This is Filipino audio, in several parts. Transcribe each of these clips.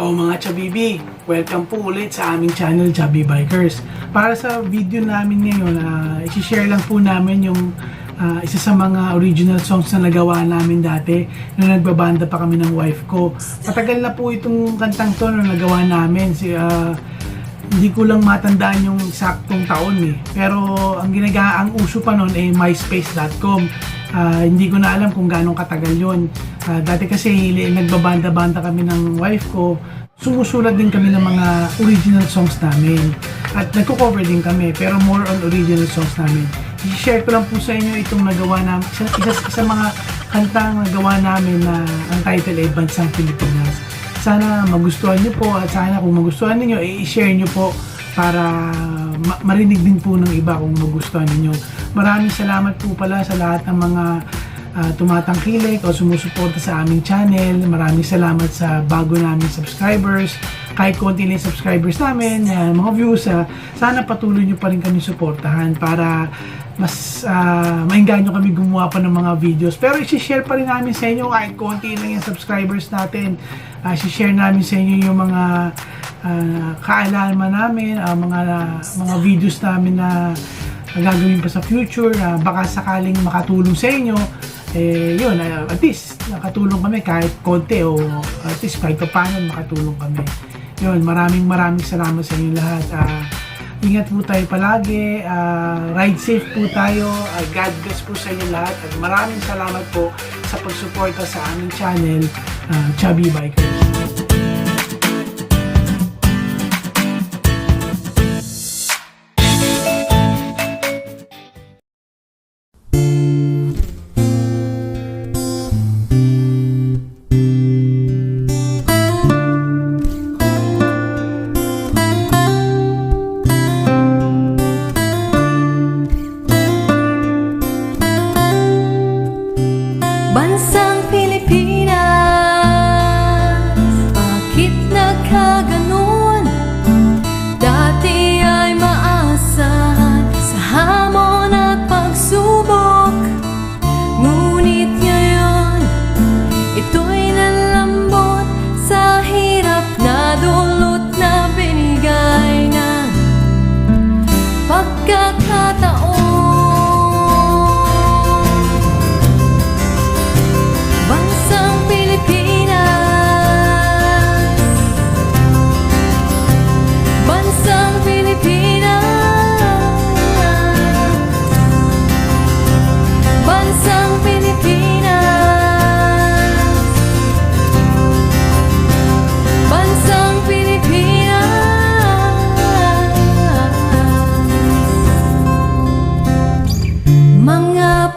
O mga Chabibi, welcome po ulit sa aming channel Chubby Bikers. Para sa video namin ngayon, uh, isi-share lang po namin yung ah, isa sa mga original songs na nagawa namin dati nung nagbabanda pa kami ng wife ko. Matagal na po itong kantang to na nagawa namin. Si, ah, hindi ko lang matandaan yung saktong taon eh. Pero ang ginaga ang uso pa noon ay myspace.com. Ah, hindi ko na alam kung gaano katagal yun. Ah, dati kasi nagbabanda-banda kami ng wife ko. Sumusulat din kami ng mga original songs namin. At nagko-cover din kami, pero more on original songs namin. I-share ko lang po sa inyo itong nagawa namin. Isa, isa, isa mga kantang nagawa namin na ang title ay Bansang Pilipinas. Sana magustuhan nyo po at sana kung magustuhan niyo i-share nyo po para ma- marinig din po ng iba kung magustuhan ninyo. Maraming salamat po pala sa lahat ng mga ah, tumatangkilik o sumusuporta sa aming channel. Maraming salamat sa bago namin subscribers. Kahit konti lang subscribers namin, yan, mga views, ah, sana patuloy nyo pa rin kami suportahan para mas uh, maingganyo kami gumawa pa ng mga videos. Pero isi-share pa rin namin sa inyo kahit konti lang yung subscribers natin. Uh, isi-share namin sa inyo yung mga uh, kaalaman namin, ah, mga mga videos namin na na gagawin pa sa future na baka sakaling makatulong sa inyo eh yun ah, at least nakatulong kami kahit konti o at least kahit pa paano makatulong kami. Yun maraming maraming salamat sa inyo lahat. Ah, ingat po tayo palagi. Ah, ride safe po tayo. Ah, God bless po sa inyo lahat. At maraming salamat po sa pagsuporta sa aming channel ah, Chubby Bikers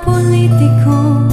politiko.